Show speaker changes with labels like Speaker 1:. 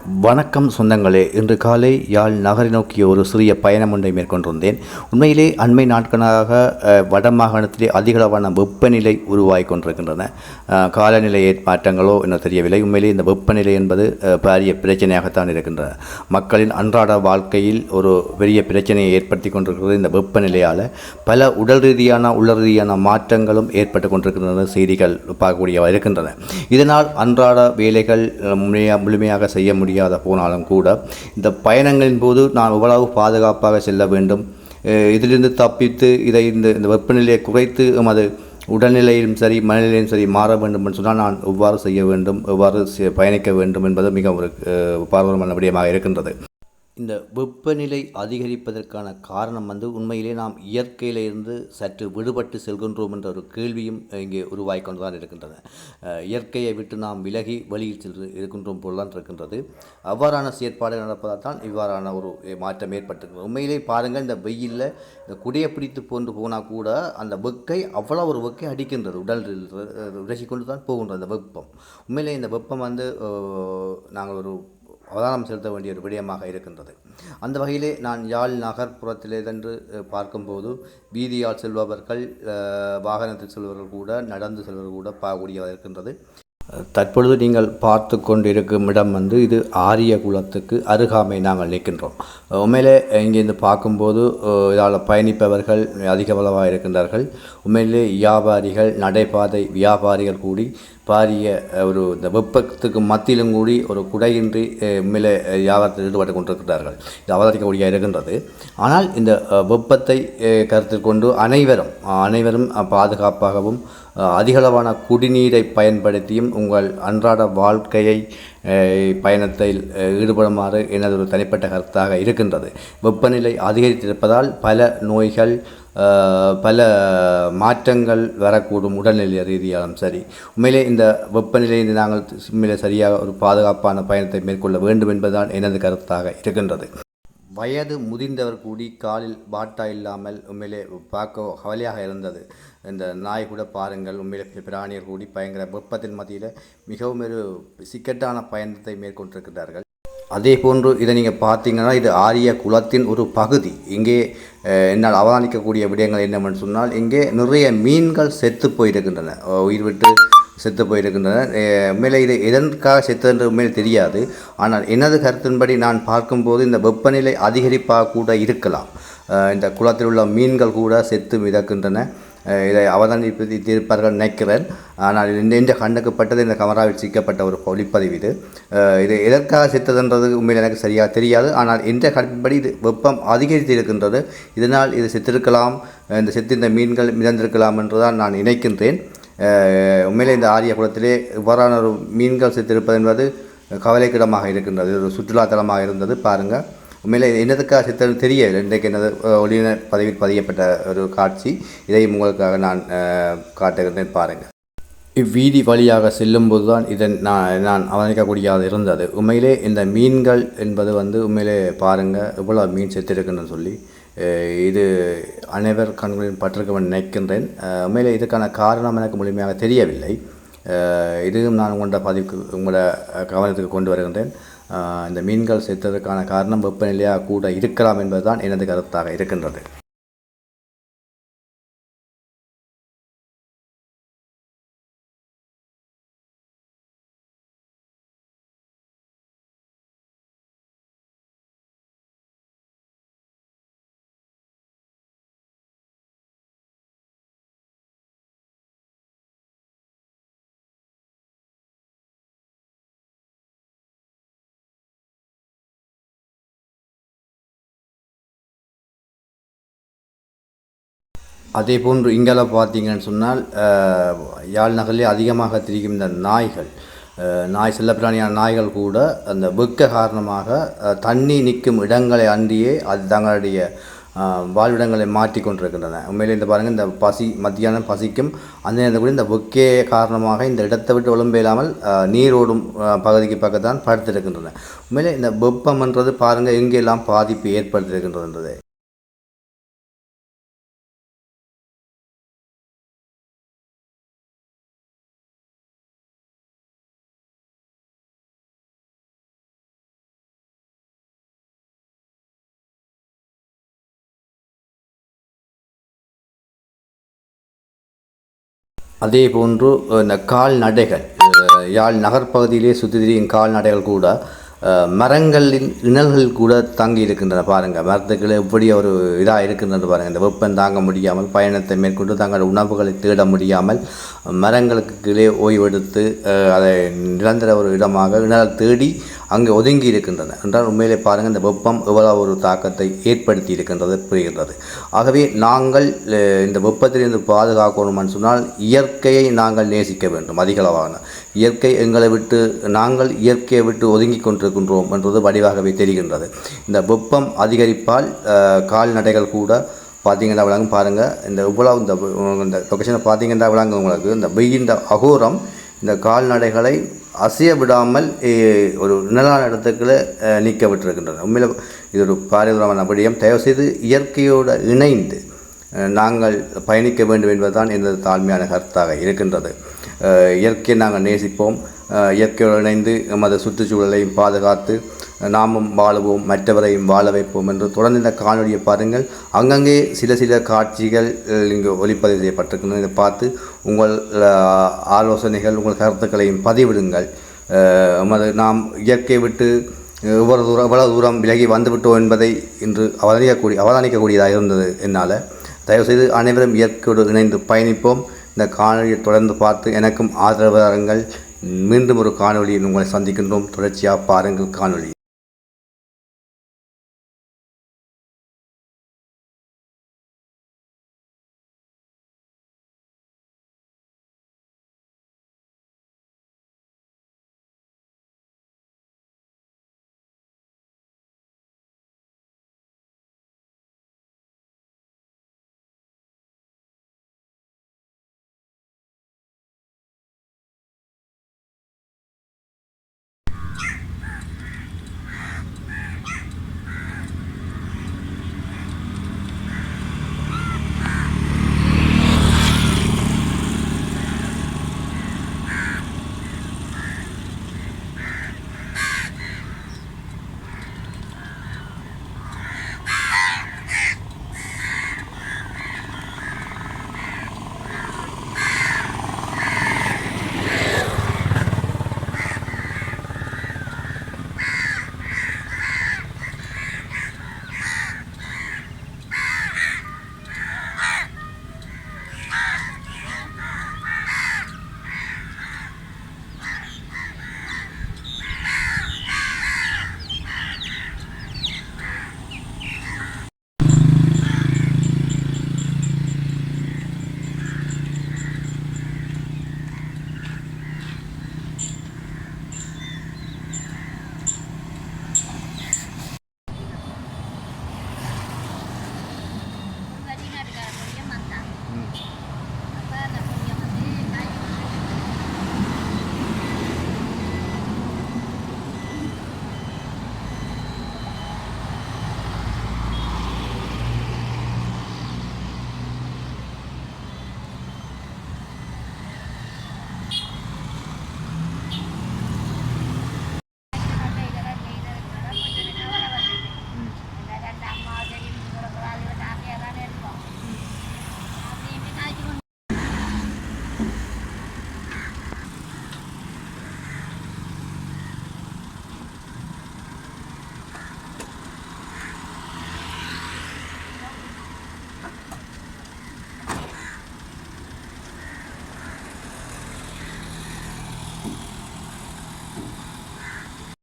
Speaker 1: வணக்கம் சொந்தங்களே இன்று காலை யாழ் நகரை நோக்கிய ஒரு சிறிய பயணம் ஒன்றை மேற்கொண்டிருந்தேன். உண்மையிலே அண்மை நாட்களாக வடமாகாணத்திலே அதிகளவான வெப்பநிலை உருவாகி கொண்டிருக்கின்றன. காலநிலை ஏற்பாட்டங்களோ என்ன தெரியவில்லை. உண்மையிலே இந்த வெப்பநிலை என்பது பாரிய பிரச்சனையாகத்தான் இருக்கின்றன மக்களின் அன்றாட வாழ்க்கையில் ஒரு பெரிய பிரச்சனையை ஏற்படுத்தி கொண்டிருக்கிறது இந்த வெப்பநிலையால். பல உடல் ரீதியான உள்ள ரீதியான மாற்றங்களும் ஏற்பட்டு கொண்டிருக்கின்றன செய்திகள் பார்க்கக்கூடியவா இருக்கின்றன. இதனால் அன்றாட வேலைகள் முழுமையாக செய்ய முடியாத போனாலும் கூட இந்த பயணங்களின் போது நான் எவ்வளவு பாதுகாப்பாக செல்ல வேண்டும்? இதிலிருந்து தப்பித்து இதை இந்த இந்த வெப்பநிலையை குறைத்து எமது உடல்நிலையிலும் சரி மனநிலையும் சரி மாற வேண்டும் என்று சொன்னால் நான் எவ்வாறு செய்ய வேண்டும்? எவ்வாறு பயணிக்க வேண்டும் என்பது மிக ஒரு அஹ், பாரம்பரியமான விடயமாக இருக்கின்றது. இந்த வெப்பநிலை அதிகரிப்பதற்கான காரணம் வந்து உண்மையிலே நாம் இயற்கையிலிருந்து சற்று விடுபட்டு செல்கின்றோம் என்ற ஒரு கேள்வியும் இங்கே உருவாகி கொண்டு தான் இருக்கின்றன இயற்கையை விட்டு நாம் விலகி வெளியில் சென்று இருக்கின்றோம் போல் தான் இருக்கின்றது. அவ்வாறான செயற்பாடு நடப்பதால் தான் இவ்வாறான ஒரு மாற்றம் ஏற்பட்டிருக்கிறது. உண்மையிலே பாருங்கள் இந்த வெயிலில் இந்த குடையை பிடித்து போன்று போனால் கூட அந்த வெக்கை அவ்வளோ ஒரு வெக்கை அடிக்கின்றது. உடல் உரசி கொண்டு தான் போகின்றது அந்த வெப்பம். உண்மையிலே இந்த வெப்பம் வந்து நாங்கள் ஒரு அவதானம் செலுத்த வேண்டிய ஒரு விடயமாக இருக்கின்றது. அந்த வகையிலே நான் யாழ் நகர்ப்புறத்திலேதென்று பார்க்கும்போது வீதியால் செல்பவர்கள் வாகனத்தில் செல்பவர்கள் கூட நடந்து செல்பவர்கள் கூட பார்க்கக்கூடியதாக இருக்கின்றது. தற்பொழுது நீங்கள் பார்த்து கொண்டிருக்கும் இடம் வந்து இது ஆரிய குலத்துக்கு அருகாமை நாங்கள் நிற்கின்றோம். அஹ், உண்மையிலே இங்கேருந்து பார்க்கும்போது இதால் பயணிப்பவர்கள் அதிக அளவாக இருக்கின்றார்கள். உண்மையிலே வியாபாரிகள் நடைபாதை வியாபாரிகள் கூடி பாரிய ஒரு இந்த வெப்பத்துக்கு மத்தியிலும் கூடி ஒரு குடையின்றி அஹ், உண்மையிலே வியாபாரத்தில் ஈடுபட்டு கொண்டிருக்கிறார்கள். இது அவதரிக்கக்கூடிய இருக்கின்றது ஆனால் இந்த வெப்பத்தை கருத்தில் கொண்டு அனைவரும் அனைவரும் பாதுகாப்பாகவும் அதிகளவான குடிநீரை பயன்படுத்தியும் உங்கள் அன்றாட வாழ்க்கையை பயணத்தில் ஈடுபடுமாறு எனது ஒரு தனிப்பட்ட கருத்தாக இருக்கின்றது. வெப்பநிலை அதிகரித்திருப்பதால் பல நோய்கள் பல மாற்றங்கள் வரக்கூடும் உடல்நிலை ரீதியாலும் சரி. உண்மையிலே இந்த வெப்பநிலையை நாங்கள் உண்மையிலே சரியாக ஒரு பாதுகாப்பான பயணத்தை மேற்கொள்ள வேண்டும் என்பதுதான் எனது கருத்தாக இருக்கின்றது. வயது முதிர்ந்தவர் கூடி காலில் பாட்டா இல்லாமல் உண்மையிலே பார்க்க கவலையாக இருந்தது. இந்த நாய் கூட பாருங்கள் உண்மையிலே பிராணியர் கூடி பயங்கர வெப்பத்தின் மத்தியில் மிகவும் ஒரு சிக்கட்டான பயணத்தை மேற்கொண்டிருக்கிறார்கள் அதே போன்று இதை நீங்கள் பார்த்தீங்கன்னா இது ஆரிய குலத்தின் ஒரு பகுதி. இங்கே என்னால் அவதானிக்கக்கூடிய விடயங்கள் என்னவென்று சொன்னால் இங்கே நிறைய மீன்கள் செத்து போயிருக்கின்றன. உயிர் விட்டு செத்து போயிருக்கின்றன. மேலே இது எதற்காக செத்தது உண்மையில் தெரியாது. ஆனால் எனது கருத்தின்படி நான் பார்க்கும்போது இந்த வெப்பநிலை அதிகரிப்பாக கூட இருக்கலாம். இந்த குளத்தில் உள்ள மீன்கள் கூட செத்து மிதக்கின்றன. இதை இதை அவதானிப்பிருப்பார்கள் நினைக்கிறேன். ஆனால் இந்த இந்த கண்ணுக்குப்பட்டது இந்த கமராவில் சிக்கப்பட்ட ஒரு ஒளிப்பதிவு இது. இது எதற்காக செத்ததுன்றது உண்மையில் எனக்கு சரியாக தெரியாது. ஆனால் இந்த கணிப்படி இது வெப்பம் அதிகரித்து இருக்கின்றது இதனால் இது செத்திருக்கலாம். இந்த செத்து இந்த மீன்கள் மிதந்திருக்கலாம் என்றுதான் நான் நினைக்கின்றேன். உண்மையிலே இந்த ஆரிய குளத்திலே இவ்வாறான ஒரு மீன்கள் செத்திருப்பது என்பது கவலைக்கிடமாக இருக்கின்றது. ஒரு சுற்றுலாத்தலமாக இருந்தது. பாருங்கள் உண்மையிலே என்னதுக்காக சித்தம் தெரியவில்லை இன்றைக்கு எனது ஒளியினர் பதவியில் பதியப்பட்ட ஒரு காட்சி. இதையும் உங்களுக்காக நான் காட்டுகிறேன் காட்டுகின்றேன் பாருங்கள் இவ்வீதி வழியாக செல்லும்போது தான் இதன் நான் நான் அவதானிக்கக்கூடியதாக இருந்தது. உண்மையிலே இந்த மீன்கள் என்பது வந்து உண்மையிலே பாருங்கள் எவ்வளோ மீன் செத்திருக்குன்னு சொல்லி இது அனைவர் கண்களின் பட்டிருக்கும் நினைக்கின்றேன். உண்மையிலே இதுக்கான காரணம் எனக்கு முழுமையாக தெரியவில்லை. இதுவும் நான் உங்களோட பதிவுக்கு உங்களோட கவனத்துக்கு கொண்டு வருகின்றேன். இந்த மீன்கள் செத்ததுக்கான காரணம் வெப்பநிலையாக கூட இருக்கலாம் என்பதுதான் எனது கருத்தாக இருக்கின்றது. அதே போன்று இங்கெல்லாம் பார்த்தீங்கன்னு சொன்னால் யாழ் நகரிலே அதிகமாக திரிக்கும் இந்த நாய்கள். நாய் செல்லப்பிராணியான நாய்கள் கூட அந்த வெக்க காரணமாக தண்ணி நிற்கும் இடங்களை அன்றியே அது தங்களுடைய வாழ்விடங்களை மாற்றி கொண்டிருக்கின்றன. உண்மையிலே இந்த பாருங்கள் இந்த பசி மத்தியானம் பசிக்கும் அந்த நேரத்தில் கூட இந்த வெக்கே காரணமாக இந்த இடத்தை விட்டு ஒழும்பு இல்லாமல் நீரோடும் பகுதிக்கு பக்கத்தான் படுத்திருக்கின்றன. உண்மையிலே இந்த வெப்பம்ன்றது பாருங்கள் எங்கெல்லாம் பாதிப்பு ஏற்படுத்தியிருக்கின்றதுன்றது அதே போன்று இந்த கால்நடைகள் யாழ் நகர்ப்பகுதியிலே சுற்றி திரியும் கால்நடைகள் கூட மரங்களின் இணல்கள் கூட தங்கி இருக்கின்றன பாருங்கள் மரத்துக்கள் எப்படி ஒரு இதாக இருக்கின்றது பாருங்கள் இந்த வெப்பம் தாங்க முடியாமல் பயணத்தை மேற்கொண்டு தங்கள் உணவுகளை தேட முடியாமல் மரங்களுக்கு கீழே ஓய்வெடுத்து அதை நிரந்தர ஒரு இடமாக இணல் தேடி அங்கே ஒதுங்கி இருக்கின்றன என்றால் உண்மையிலே பாருங்கள் இந்த வெப்பம் எவ்வளவு ஒரு தாக்கத்தை ஏற்படுத்தி இருக்கின்றது புரிகின்றது ஆகவே நாங்கள் இந்த வெப்பத்திலிருந்து பாதுகாக்கணும்னு சொன்னால் இயற்கையை நாங்கள் நேசிக்க வேண்டும் அதிகளவான இயற்கை எங்களை விட்டு நாங்கள் இயற்கையை விட்டு ஒதுங்கி கொண்டிருக்கின்றோம் என்றது வடிவாகவே தெரிகின்றது இந்த வெப்பம் அதிகரிப்பால் கால்நடைகள் கூட பார்த்தீங்கன்னா விளங்கும் பாருங்கள் இந்த இவ்வளவு இந்த இந்த லொக்கேஷனை பார்த்தீங்கன்னா விளங்கும் உங்களுக்கு இந்த வெயில் இந்த அகோரம் இந்த கால்நடைகளை அசைய விடாமல் ஒரு நிலான இடத்துக்குள்ள நீக்க விட்டிருக்கின்றன உண்மையில் இது ஒரு பாரதூரமான விடயம். தயவுசெய்து இயற்கையோடு இணைந்து நாங்கள் பயணிக்க வேண்டும் என்பதுதான் எனது தாழ்மையான கருத்தாக இருக்கின்றது. இயற்கையை நாங்கள் நேசிப்போம். இயற்கையோடு இணைந்து எமது சுற்றுச்சூழலையும் பாதுகாத்து நாமும் வாழுவோம் மற்றவரையும் வாழ வைப்போம் என்று தொடர்ந்து இந்த காணொலியை பாருங்கள். அங்கங்கே சில சில காட்சிகள் இங்கு ஒளிப்பதிவு செய்யப்பட்டிருக்கின்றன. இதை பார்த்து உங்கள் ஆலோசனைகள் உங்கள் கருத்துக்களையும் பதிவிடுங்கள். நாம் இயற்கை விட்டு எவ்வளவு தூரம் எவ்வளவு தூரம் விலகி வந்துவிட்டோம் என்பதை இன்று அவதானிக்கக்கூடிய அவதானிக்கக்கூடியதாக இருந்தது என்னால். தயவுசெய்து அனைவரும் இயற்கையோடு இணைந்து பயணிப்போம். இந்த காணொலியை தொடர்ந்து பார்த்து எனக்கும் ஆதரவு தாருங்கள். மீண்டும் ஒரு காணொலியில் உங்களை சந்திக்கின்றோம். தொடர்ச்சியாக பாருங்கள் காணொளி.